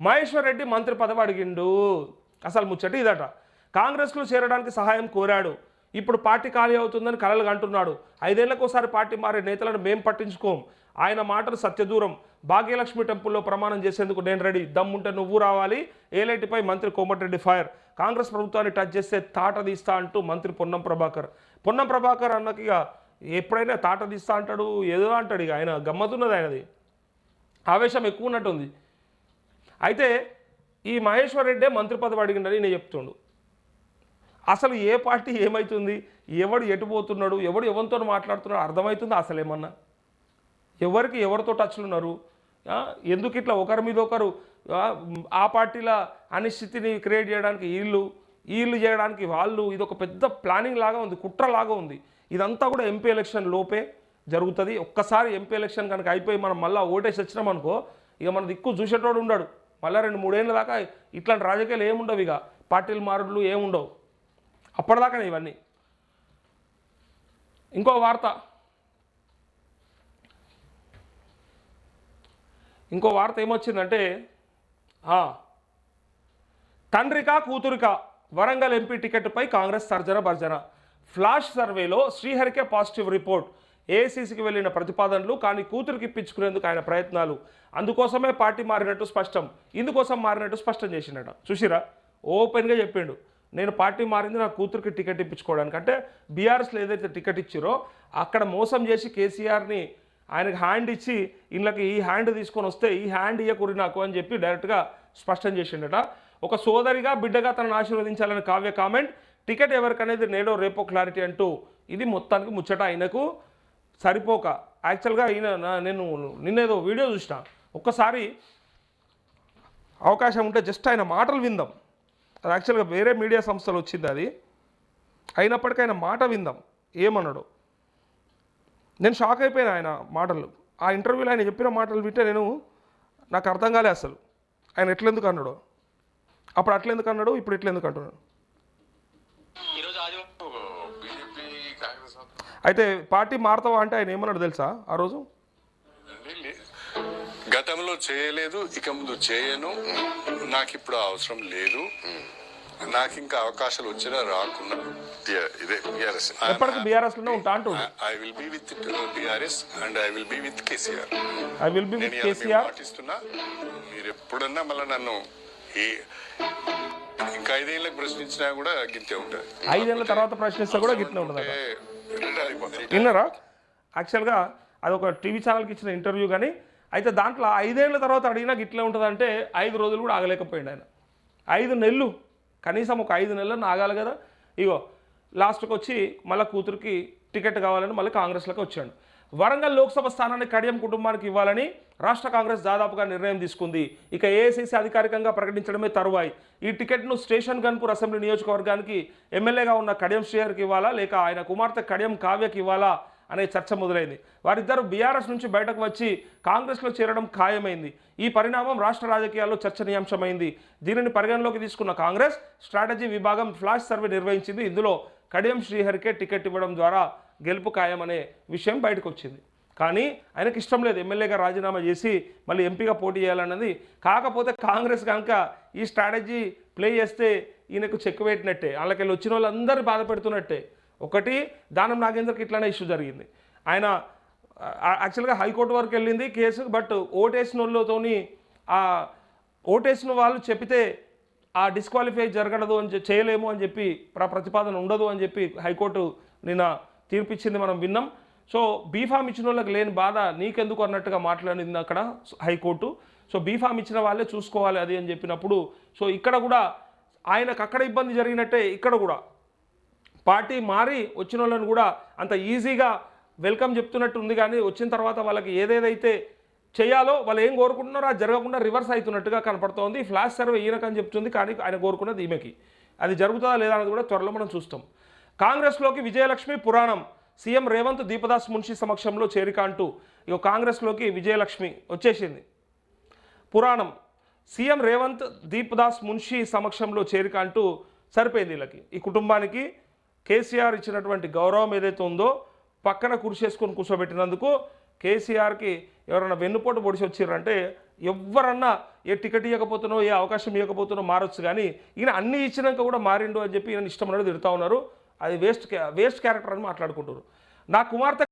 మహేశ్వర్ రెడ్డి మంత్రి పదవి అడిగిండు. అసలు ముచ్చట ఇదట. కాంగ్రెస్లో చేరడానికి సహాయం కోరాడు. ఇప్పుడు పార్టీ ఖాళీ అవుతుందని కలలు అంటున్నాడు ఐదేళ్ళకోసారి పార్టీ మారే నేతలను మేం పట్టించుకోం. ఆయన మాటలు సత్యదూరం. భాగ్యలక్ష్మి టెంపుల్లో ప్రమాణం చేసేందుకు నేను రెడీ. దమ్ముంటే నువ్వు రావాలి. ఏలైటిపై మంత్రి కోమటిరెడ్డి ఫైర్. కాంగ్రెస్ ప్రభుత్వాన్ని టచ్ చేస్తే తాట తీస్తా అంటూ మంత్రి పొన్నం ప్రభాకర్. పొన్నం ప్రభాకర్ అన్నకి ఇక ఎప్పుడైనా తాట తీస్తా అంటాడు ఏదో అంటాడు ఇక. ఆయన గమ్మతున్నది ఆయనది. ఆవేశం ఎక్కువ ఉన్నట్టుంది. అయితే ఈ మహేశ్వర్ రెడ్డే మంత్రి పదవి అడిగిండని నేను చెప్తుండు. అసలు ఏ పార్టీ ఏమవుతుంది ఎవడు ఎటు పోతున్నాడు? ఎవడు ఎవరితో మాట్లాడుతున్నాడు? అర్థమవుతుంది అసలు ఏమన్నా? ఎవరికి ఎవరితో టచ్లు ఉన్నారు? ఎందుకు ఇట్లా ఒకరి మీద ఒకరు ఆ, పార్టీల అనిశ్చితిని క్రియేట్ చేయడానికి వీళ్ళు వీళ్ళు చేయడానికి వాళ్ళు ఇది ఒక పెద్ద ప్లానింగ్ లాగా ఉంది కుట్ర లాగా ఉంది. ఇదంతా కూడా ఎంపీ ఎలక్షన్ లోపే జరుగుతుంది. ఒక్కసారి ఎంపీ ఎలక్షన్ కనుక అయిపోయి మనం మళ్ళీ ఓటేసి వచ్చినాం అనుకో ఇక మన దిక్కు చూసేటోడు ఉండడు. మళ్ళీ రెండు మూడేళ్ళ దాకా ఇట్లాంటి రాజకీయాలు ఏముండవు ఇక. పార్టీలు మారుడులు ఏముండవు. అప్పటిదాకానే ఇవన్నీ. ఇంకో వార్త. ఇంకో వార్త ఏమొచ్చిందంటే తండ్రికా కూతురికా వరంగల్ ఎంపీ టికెట్పై కాంగ్రెస్ సర్జన భర్జన. ఫ్లాష్ సర్వేలో శ్రీహరికే పాజిటివ్ రిపోర్ట్. ఏఐసీసీకి వెళ్ళిన ప్రతిపాదనలు కానీ కూతురికి ఇప్పించుకునేందుకు ఆయన ప్రయత్నాలు అందుకోసమే పార్టీ మారినట్టు స్పష్టం. ఇందుకోసం మారినట్టు స్పష్టం చేసిండట. చూసిరా? ఓపెన్గా చెప్పిండు. నేను పార్టీ మారింది నా కూతురికి టికెట్ ఇప్పించుకోవడానికి. అంటే బీఆర్ఎస్లో ఏదైతే టికెట్ ఇచ్చిరో అక్కడ మోసం చేసి కేసీఆర్ని ఆయనకి హ్యాండ్ ఇచ్చి ఇళ్ళకి ఈ హ్యాండ్ తీసుకొని వస్తే ఈ హ్యాండ్ ఇయ్యకూరి నాకు అని చెప్పి డైరెక్ట్గా స్పష్టం చేసిండట. ఒక సోదరిగా బిడ్డగా తనను ఆశీర్వదించాలని కావ్య కామెంట్. టికెట్ ఎవరికనేది నేడో రేపో క్లారిటీ అంటూ ఇది మొత్తానికి ముచ్చట ఆయనకు సరిపోక. యాక్చువల్గా ఈయన నేను నిన్నేదో వీడియో చూసిన. ఒక్కసారి అవకాశం ఉంటే జస్ట్ ఆయన మాటలు విందాం. అది యాక్చువల్గా వేరే మీడియా సంస్థలు వచ్చింది అది. అయినప్పటికీ ఆయన మాట విందాం. ఏమన్నాడు. నేను షాక్ అయిపోయాను ఆయన మాటలు. ఆ ఇంటర్వ్యూలో ఆయన చెప్పిన మాటలు వింటే నేను నాకు అర్థం కాలే అసలు. ఆయన ఎట్లెందుకు అన్నాడు. అప్పుడు అట్లెందుకు అన్నాడు ఇప్పుడు ఎట్లెందుకు అంటున్నాడు. అయితే పార్టీ మారుతావా అంటే ఆయన ఏమన్నాడు తెలుసా ఆ రోజు? గతంలో చేయలేదు ఇక ముందు చేయను. నాకు ఇప్పుడు అవసరం లేదు. నాకు ఇంకా అవకాశాలు వచ్చినా రాకున్నా. Yeah, ఇదే బీఆర్ఎస్. ఎప్పటికీ బీఆర్ఎస్లోనే ఉంటా అంటుండు. I will be with BRS and I will be with KCR I will be with KCR పాటిస్తున్నా మీరు ఎప్పుడన్నా మళ్ళీ నన్ను ఈ ఇంకా ఐదేళ్ళకి ప్రశ్నించినా కూడా గింతే ఉంటుంది. ఐదేళ్ళ తర్వాత ప్రశ్నిస్తే కూడా గిట్నే ఉంటుంది ఉంటే విన్నారా యాక్చువల్గా అది ఒక టీవీ ఛానల్కి ఇచ్చిన ఇంటర్వ్యూ కానీ అయితే దాంట్లో ఐదేళ్ళ తర్వాత అడిగినా గిట్లే ఉంటుందంటే ఐదు రోజులు కూడా ఆగలేకపోయింది ఆయన. ఐదు నెలలు కనీసం ఒక ఐదు నెలలు ఆగాలి కదా. ఇగో లాస్ట్కి వచ్చి మళ్ళీ కూతురికి టికెట్ కావాలని మళ్ళీ కాంగ్రెస్లోకి వచ్చాడు. వరంగల్ లోక్సభ స్థానాన్ని కడియం కుటుంబానికి ఇవ్వాలని రాష్ట్ర కాంగ్రెస్ దాదాపుగా నిర్ణయం తీసుకుంది. ఇక ఏఐసీసీ అధికారికంగా ప్రకటించడమే తరువాయి. ఈ టికెట్ను స్టేషన్ గన్పూర్ అసెంబ్లీ నియోజకవర్గానికి ఎమ్మెల్యేగా ఉన్న కడియం శ్రేయర్కి ఇవ్వాలా లేక ఆయన కుమార్తె కడియం కావ్యకి ఇవ్వాలా అనే చర్చ మొదలైంది. వారిద్దరూ బీఆర్ఎస్ నుంచి బయటకు వచ్చి కాంగ్రెస్లో చేరడం ఖాయమైంది. ఈ పరిణామం రాష్ట్ర రాజకీయాల్లో చర్చనీయాంశమైంది. దీనిని పరిగణలోకి తీసుకున్న కాంగ్రెస్ స్ట్రాటజీ విభాగం ఫ్లాష్ సర్వే నిర్వహించింది. ఇందులో కడియం శ్రీహరికే టికెట్ ఇవ్వడం ద్వారా గెలుపు ఖాయమనే విషయం బయటకు వచ్చింది కానీ ఆయనకి ఇష్టం లేదు ఎమ్మెల్యేగా రాజీనామా చేసి మళ్ళీ ఎంపీగా పోటీ చేయాలన్నది. కాకపోతే కాంగ్రెస్ కనుక ఈ స్ట్రాటజీ ప్లే చేస్తే ఈయనకు చెక్ పెట్టినట్టే. వాళ్ళకి వచ్చిన వాళ్ళందరూ బాధపెడుతున్నట్టే ఒకటి దానం నాగేందర్కి ఇట్లానే ఇష్యూ జరిగింది. ఆయన యాక్చువల్గా హైకోర్టు వరకు వెళ్ళింది కేసు బట్ ఓటేసిన వాళ్ళతోని ఆ ఓటేసిన వాళ్ళు చెప్తే ఆ డిస్క్వాలిఫై జరగడదు అని చేయలేము అని చెప్పి ప్ర ప్రతిపాదన ఉండదు అని చెప్పి హైకోర్టు నిన్న తీర్పిచ్చింది మనం విన్నాం. సో బీఫామ్ ఇచ్చిన వాళ్ళకి లేని బాధ నీకెందుకు అన్నట్టుగా మాట్లాడింది అక్కడ హైకోర్టు. సో బీఫామ్ ఇచ్చిన వాళ్ళే చూసుకోవాలి అది అని చెప్పినప్పుడు సో ఇక్కడ కూడా ఆయనకు అక్కడ ఇబ్బంది జరిగినట్టే ఇక్కడ కూడా. పార్టీ మారి వచ్చిన వాళ్ళని కూడా అంత ఈజీగా వెల్కమ్ చెప్తున్నట్టు ఉంది కానీ వచ్చిన తర్వాత వాళ్ళకి ఏదేదైతే చేయాలో వాళ్ళు ఏం కోరుకుంటున్నారో అది జరగకుండా రివర్స్ అవుతున్నట్టుగా కనపడుతోంది. ఫ్లాష్ సర్వే ఈయనకని చెప్తుంది కానీ ఆయన కోరుకున్నది ఈమెకి. అది జరుగుతుందా లేదా అనేది కూడా త్వరలో మనం చూస్తాం. కాంగ్రెస్లోకి విజయలక్ష్మి పురాణం. సీఎం రేవంత్ దీపదాస్ మున్షి సమక్షంలో చేరిక అంటూ ఇక కాంగ్రెస్లోకి విజయలక్ష్మి వచ్చేసింది. పురాణం. సీఎం రేవంత్ దీపదాస్ మున్షి సమక్షంలో చేరిక అంటూ సరిపోయింది వీళ్ళకి. ఈ కుటుంబానికి కేసీఆర్ ఇచ్చినటువంటి గౌరవం ఏదైతే ఉందో పక్కన కుర్చేసుకొని కూర్చోబెట్టినందుకు కేసీఆర్కి ఎవరైనా వెన్నుపోటు పొడిచి వచ్చారంటే ఎవరన్నా ఏ టికెట్ ఇవ్వకపోతున్నో ఏ అవకాశం ఇవ్వకపోతున్నో మారొచ్చు. కానీ ఈయన అన్ని ఇచ్చినాక కూడా మారిండు అని చెప్పి ఈయన ఇష్టం అనేది తిడతా ఉన్నారు. అది వేస్ట్ వేస్ట్ క్యారెక్టర్ అని మాట్లాడుకుంటారు నా కుమార్తె